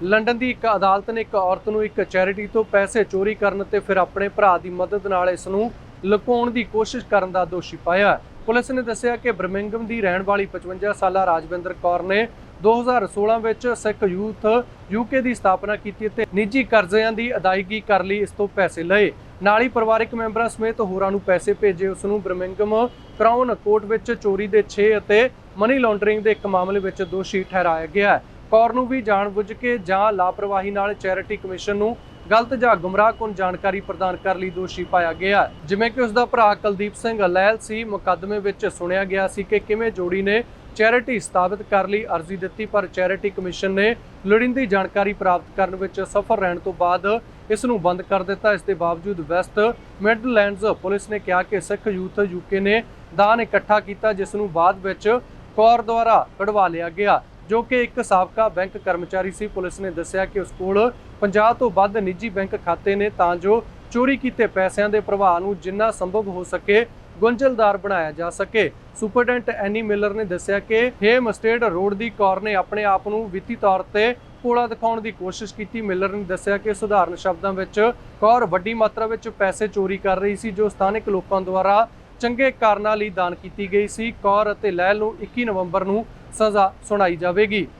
London ਦੀ ਇੱਕ ਅਦਾਲਤ ਨੇ ਇੱਕ ਔਰਤ ਨੂੰ ਇੱਕ ਚੈਰਿਟੀ ਤੋਂ ਪੈਸੇ ਚੋਰੀ ਕਰਨ ਤੇ ਫਿਰ ਆਪਣੇ ਭਰਾ ਦੀ ਮਦਦ ਨਾਲ ਇਸ ਨੂੰ ਲੁਕਾਉਣ ਦੀ ਕੋਸ਼ਿਸ਼ ਕਰਨ ਦਾ ਦੋਸ਼ੀ ਪਾਇਆ ਪੁਲਿਸ ਨੇ ਦੱਸਿਆ ਕਿ ਬਰਮਿੰਗਮ ਦੀ ਰਹਿਣ ਵਾਲੀ 55 ਸਾਲਾ ਰਾਜਵਿੰਦਰ ਕੌਰ ਨੇ 2016 ਵਿੱਚ ਸਿੱਖ ਯੂਥ ਯੂਕੇ ਦੀ ਸਥਾਪਨਾ ਕੀਤੀ ਅਤੇ ਨਿੱਜੀ ਕਰਜ਼ਿਆਂ ਦੀ ਅਦਾਇਗੀ ਕਰ ਲਈ ਇਸ ਤੋਂ ਪੈਸੇ ਲਏ। ਨਾਲ ਹੀ ਪਰਿਵਾਰਕ ਮੈਂਬਰਾਂ ਸਮੇਤ ਹੋਰਾਂ ਨੂੰ ਪੈਸੇ ਭੇਜੇ। ਉਸ ਨੂੰ ਬਰਮਿੰਗਮ ਕਰਾਊਨ ਕੋਰਟ ਵਿੱਚ ਚੋਰੀ ਦੇ 6 ਅਤੇ ਮਨੀ ਲਾਂਡਰਿੰਗ ਦੇ ਇੱਕ ਮਾਮਲੇ ਵਿੱਚ ਦੋਸ਼ੀ ਠਹਿਰਾਇਆ ਗਿਆ ਹੈ। ਕੌਰ ਨੂੰ ਵੀ ਜਾਣਬੁੱਝ ਕੇ ਜਾਂ ਲਾਪਰਵਾਹੀ ਨਾਲ ਚੈਰਿਟੀ ਕਮਿਸ਼ਨ ਨੂੰ ਗਲਤ ਜਾਂ ਗੁੰਮਰਾਹਕੁਨ ਜਾਣਕਾਰੀ ਪ੍ਰਦਾਨ ਕਰਨ ਲਈ ਦੋਸ਼ੀ ਪਾਇਆ ਗਿਆ ਜਿਵੇਂ ਕਿ ਉਸ ਦਾ ਭਰਾ ਕੁਲਦੀਪ ਸਿੰਘ ਲਹਿਲ ਸੀ, ਮੁਕੱਦਮੇ ਵਿੱਚ ਸੁਣਿਆ ਗਿਆ ਸੀ ਕਿ ਕਿਵੇਂ ਜੋੜੀ ਨੇ ਚੈਰਿਟੀ ਸਥਾਪਿਤ ਕਰਨ ਲਈ, ਅਰਜ਼ੀ ਦਿੱਤੀ, ਪਰ ਚੈਰਿਟੀ ਕਮਿਸ਼ਨ ਨੇ ਲੋੜੀਂਦੀ ਜਾਣਕਾਰੀ ਪ੍ਰਾਪਤ ਕਰਨ ਵਿੱਚ ਸਫਲ ਰਹਿਣ ਤੋਂ ਬਾਅਦ ਇਸ ਨੂੰ ਬੰਦ ਕਰ ਦਿੱਤਾ। ਇਸ ਦੇ ਬਾਵਜੂਦ ਵੈਸਟ ਮਿਡਲੈਂਡਸ ਪੁਲਿਸ ਨੇ ਕਿਹਾ ਕਿ ਸਿੱਖ ਯੂਥ ਯੂਕੇ ਨੇ ਦਾਨ ਇਕੱਠਾ ਕੀਤਾ, ਜਿਸ ਨੂੰ ਬਾਅਦ ਵਿੱਚ ਕੌਰ ਦੁਆਰਾ ਕਢਵਾ ਲਿਆ ਗਿਆ। ਜੋ ਕਿ ਇੱਕ ਸਾਬਕਾ ਬੈਂਕ ਕਰਮਚਾਰੀ ਸੀ। ਪੁਲਿਸ ਨੇ ਦੱਸਿਆ ਕਿ ਉਸ ਕੋਲ 50 ਤੋਂ ਵੱਧ ਨਿੱਜੀ ਬੈਂਕ ਖਾਤੇ ਨੇ ਤਾਂ ਜੋ ਚੋਰੀ ਕੀਤੇ ਪੈਸਿਆਂ ਦੇ ਪ੍ਰਵਾਹ ਨੂੰ ਜਿੰਨਾ ਸੰਭਵ ਹੋ ਸਕੇ ਗੁੰਝਲਦਾਰ ਬਣਾਇਆ ਜਾ ਸਕੇ। ਸੁਪਰਡੈਂਟ ਐਨੀ ਮਿਲਰ ਨੇ ਦੱਸਿਆ ਕਿ ਹੇਮ ਸਟੇਟ ਰੋਡ ਦੀ ਕੌਰ ਨੇ ਆਪਣੇ ਆਪ ਨੂੰ ਵਿੱਤੀ ਤੌਰ ਤੇ ਭੋਲਾ ਦਿਖਾਉਣ ਦੀ ਕੋਸ਼ਿਸ਼ ਕੀਤੀ। ਮਿਲਰ ਨੇ ਦੱਸਿਆ ਕਿ ਸਧਾਰਨ ਸ਼ਬਦਾਂ ਵਿੱਚ ਕੌਰ ਵੱਡੀ ਮਾਤਰਾ ਵਿੱਚ ਪੈਸੇ ਚੋਰੀ ਕਰ ਰਹੀ ਸੀ, ਜੋ ਸਥਾਨਕ ਲੋਕਾਂ ਦੁਆਰਾ ਚੰਗੇ ਕਾਰਨਾਂ ਲਈ ਦਾਨ ਕੀਤੀ ਗਈ ਸੀ। ਕੌਰ ਅਤੇ ਲੈਲ ਨੂੰ 21 ਨਵੰਬਰ ਨੂੰ ਸਜ਼ਾ ਸੁਣਾਈ ਜਾਵੇਗੀ।